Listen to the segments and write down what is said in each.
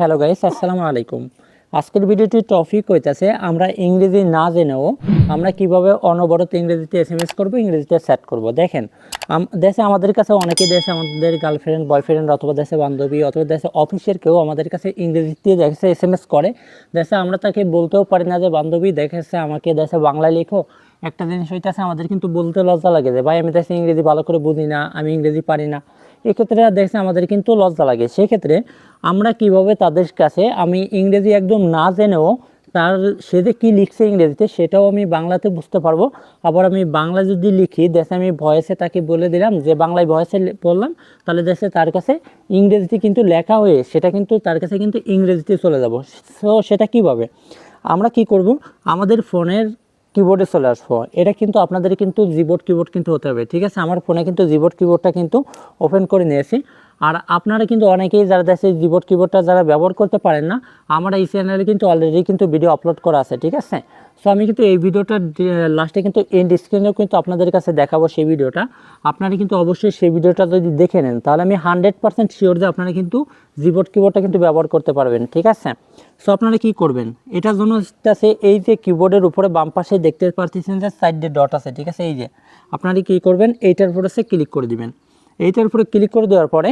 Hello guys, আসসালামু আলাইকুম। আজকের ভিডিওটির টপিক হইতাছে, আমরা ইংরেজি না জেনেও আমরা কীভাবে অনবরত ইংরেজিতে এস এম এস করব, ইংরেজিতে সেট করব। দেখেন দেশে আমাদের কাছে অনেকে দেশে আমাদের গার্লফ্রেন্ড বয়ফ্রেন্ড অথবা দেশে বান্ধবী অথবা দেশে অফিসের কেউ আমাদের কাছে ইংরেজিতে দেখেছে এস এম এস করে। দেশে আমরা তাকে বলতেও পারি না যে, বান্ধবী, দেখেছে আমাকে দেশে বাংলায় লেখো। একটা জিনিস হইতেছে, আমাদের কিন্তু বলতে লজ্জা লাগে যে, ভাই, আমি দেশে ইংরেজি ভালো করে বুঝি না, আমি ইংরেজি পারি না। এক্ষেত্রে দেখছে আমাদের কিন্তু লজ্জা লাগে। সেক্ষেত্রে আমরা কীভাবে তাদের কাছে, আমি ইংরেজি একদম না জেনেও তার সে যে কী লিখছে ইংরেজিতে সেটাও আমি বাংলাতে বুঝতে পারব। আবার আমি বাংলা যদি লিখি, দেশে আমি ভয়েসে তাকে বলে দিলাম, যে বাংলায় ভয়েসে বললাম, তাহলে দেশে তার কাছে ইংরেজিতে কিন্তু লেখা হয়ে সেটা কিন্তু তার কাছে কিন্তু ইংরেজিতে চলে যাব। সো সেটা কীভাবে? আমরা কি করব? আমাদের ফোনের কিবোর্ডে চলে আসব। এটা কিন্তু আপনাদের কিন্তু জিবোর্ড কিবোর্ড কিন্তু হতে হবে, ঠিক আছে? আমার ফোনে কিন্তু জিবোর্ড কিবোর্ডটা কিন্তু ওপেন করে নিয়েছি। আর আপনারা কিন্তু অনেকেই যারা দেশে জিবোর্ড কিবোর্ডটা যারা ব্যবহার করতে পারেন না, আমার এই চ্যানেলে কিন্তু অলরেডি কিন্তু ভিডিও আপলোড করা আছে, ঠিক আছে? সো আমি কিন্তু এই ভিডিওটা লাস্টে কিন্তু এন্ড স্ক্রিনেও কিন্তু আপনাদের কাছে দেখাবো সেই ভিডিওটা আপনারা কিন্তু অবশ্যই সেই ভিডিওটা যদি দেখে নেন, তাহলে আমি হান্ড্রেড পার্সেন্ট শিওর যে আপনারা কিন্তু জিবোর্ড কিবোর্ডটা কিন্তু ব্যবহার করতে পারবেন, ঠিক আছে? সো আপনারা কি করবেন? এটার জন্য আছে এই যে কিবোর্ডের উপরে বাম পাশে দেখতে পারতেছেন যে সাইডে ডট আছে, ঠিক আছে? এই যে, আপনারা কি করবেন? এইটার উপরে সে ক্লিক করে দিবেন। এইটার উপরে ক্লিক করে দেওয়ার পরে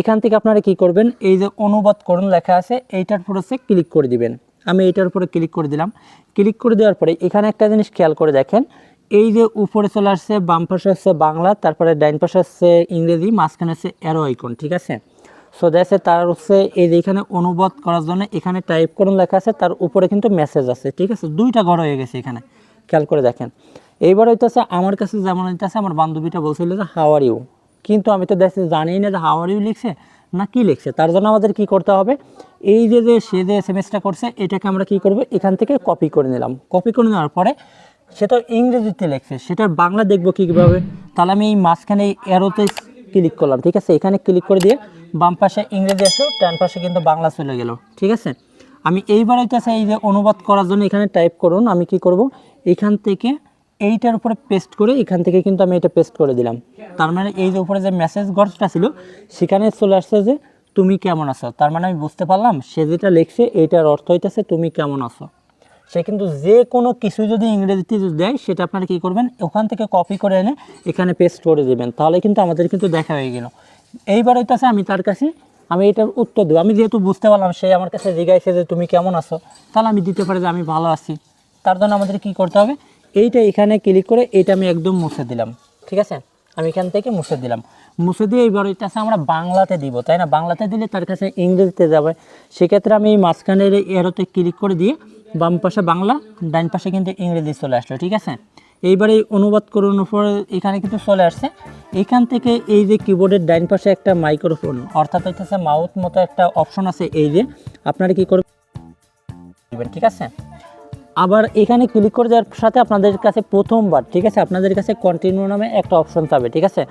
এখান থেকে আপনারা কি করবেন? এই যে অনুবাদ করুন লেখা আছে, এইটার উপরে সে ক্লিক করে দিবেন। আমি এইটার উপরে ক্লিক করে দিলাম। ক্লিক করে দেওয়ার পরে এখানে একটা জিনিস খেয়াল করে দেখেন, এই যে উপরে চলে আসছে, বাম পাশে হচ্ছে বাংলা, তারপরে ডাইন পাশে হচ্ছে ইংরেজি, মাঝখানে হচ্ছে অ্যারো আইকন ঠিক আছে? সো দেখে তার হচ্ছে এই যে এখানে অনুবাদ করার জন্য এখানে টাইপ করুন লেখা আছে, তার উপরে কিন্তু মেসেজ আছে, ঠিক আছে? দুইটা ঘর হয়ে গেছে এখানে, খেয়াল করে দেখেন। এইবার হইতেছে, আমার কাছে যেমন হইতেছে, আমার বান্ধবীটা বলছিল যে হাওয়ার ইউ কিন্তু আমি তো দেখছি জানি না যে হাওয়ার ইউ লিখছে, না কি লিখছে, তার জন্য আমাদের কি করতে হবে? এই যে যে সে যে এস করছে, এটাকে আমরা কি করব? এখান থেকে কপি করে নিলাম। কপি করে নেওয়ার পরে সে তো ইংরেজিতে লিখছে সেটার বাংলা দেখব কীভাবে? তাহলে আমি এই মাঝখানে এই অ্যারোতে ক্লিক করলাম, ঠিক আছে? এখানে ক্লিক করে দিয়ে বাম পাশে ইংরেজি আসলো, ডান পাশে কিন্তু বাংলা চলে গেল, ঠিক আছে? আমি এইবার হইতেছে এই যে অনুবাদ করার জন্য এখানে টাইপ করুন, আমি কি করব? এখান থেকে এইটার উপরে পেস্ট করে এখান থেকে কিন্তু আমি এটা পেস্ট করে দিলাম। তার মানে এই যে উপরে যে মেসেজ গড়টা ছিল, সেখানে চলে আসছে যে, তুমি কেমন আছো? তার মানে আমি বুঝতে পারলাম, সে যেটা লিখছে, এইটার অর্থ হইতেছে, তুমি কেমন আছো? সে কিন্তু যে কোনো কিছু যদি ইংরেজিতে দেয়, সেটা আপনারা কী করবেন? ওখান থেকে কপি করে এনে এখানে পেস্ট করে দেবেন। তাহলে কিন্তু আমাদের কিন্তু দেখা হয়ে গেল। এইবার হইতেছে আমি তার কাছে, আমি এটার উত্তর দেবো। আমি যেহেতু বুঝতে পারলাম, সে আমার কাছে জিজ্ঞাসা যে, তুমি কেমন আছো? তাহলে আমি দিতে পারি যে, আমি ভালো আছি। তার জন্য আমাদের কি করতে হবে? এইটা এখানে ক্লিক করে এইটা আমি একদম মুছে দিলাম। ঠিক আছে? আমি এখান থেকে মুছে দিলাম। মুছে দিয়ে এইবার এটাছে আমরা বাংলাতে দিব, তাই না? বাংলাতে দিলে তার কাছে ইংরেজিতে যাবে। সেক্ষেত্রে আমি মাঝখানের এরোতে ক্লিক করে দিয়ে বাম পাশে বাংলা, ডান পাশে কিন্তু ইংরেজি চলে আসলো, ঠিক আছে? এইবার এই অনুবাদ করুন উপরে এখানে কিন্তু চলে আসছে। এখান থেকে এই যে কিবোর্ডের ডাইন পাশে একটা মাইক্রোফোন অর্থাৎ হইতেছে মাউথ মতো একটা অপশন আছে এই যে, আপনারা কি করবেন? ঠিক আছে? আবার এখানে ক্লিক করে দেওয়ার সাথে আপনাদের কাছে প্রথমবার, ঠিক আছে? আপনাদের কাছে কন্টিনিউ নামে একটা অপশন পাবে ঠিক আছে?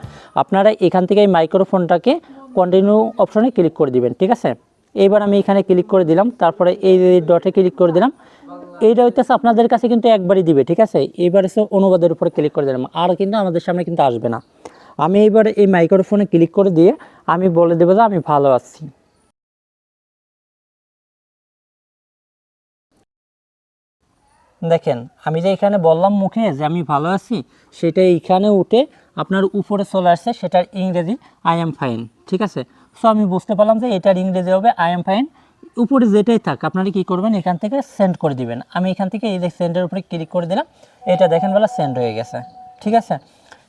আপনারা এখান থেকে এই মাইক্রোফোনটাকে কন্টিনিউ অপশনে ক্লিক করে দিবেন, ঠিক আছে? এইবার আমি এখানে ক্লিক করে দিলাম, তারপরে এই ডটে ক্লিক করে দিলাম। এইটা হইতেছে আপনাদের কাছে কিন্তু একবারই দিবে, ঠিক আছে? এইবার এসে অনুবাদের উপরে ক্লিক করে দিলাম, আর কিন্তু আমাদের সামনে কিন্তু আসবে না। আমি এইবার এই মাইক্রোফোনে ক্লিক করে দিয়ে আমি বলে দেবো যে আমি ভালো আছি। দেখেন, আমি যে এখানে বললাম মুখে যে আমি ভালো আছি, সেটা এইখানে উঠে আপনার উপরে চলে আসছে, সেটার ইংরেজি আই এম ফাইন ঠিক আছে? সো আমি বুঝতে পারলাম যে এটার ইংরেজি হবে আই এম ফাইন উপরে যেটাই থাক, আপনারা কি করবেন, এখান থেকে সেন্ড করে দিবেন। আমি এখান থেকে এই যে সেন্ডের উপরে ক্লিক করে দিলাম, এটা দেখেন বলে সেন্ড হয়ে গেছে, ঠিক আছে?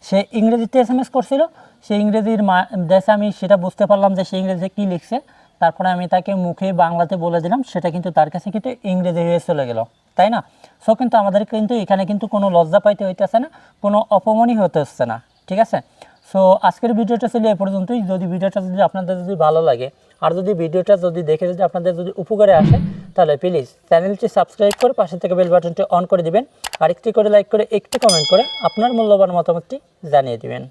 সে ইংরেজিতে এস এম এস করছিল, সে ইংরেজির মা দেশে আমি সেটা বুঝতে পারলাম যে সে ইংরেজিতে কী লিখছে তারপরে আমি তাকে মুখে বাংলাতে বলে দিলাম, সেটা কিন্তু তার কাছে কিন্তু ইংরেজি হয়ে চলে গেল, তাই না? সো কিন্তু আমাদের কিন্তু এখানে কিন্তু কোনো লজ্জা পাইতে হইতেছে না, কোনো অপমানই হতে হচ্ছে না, ঠিক আছে? সো আজকের ভিডিওটা ছিল এ পর্যন্তই। যদি ভিডিওটা যদি আপনাদের যদি ভালো লাগে, আর যদি ভিডিওটা যদি দেখে যদি আপনাদের যদি উপকারে আসে, তাহলে প্লিজ চ্যানেলটি সাবস্ক্রাইব করে পাশে থেকে বেল বাটনটি অন করে দিবেন। আর একটি করে লাইক করে, একটি কমেন্ট করে আপনার মূল্যবান মতামতটি জানিয়ে দিবেন।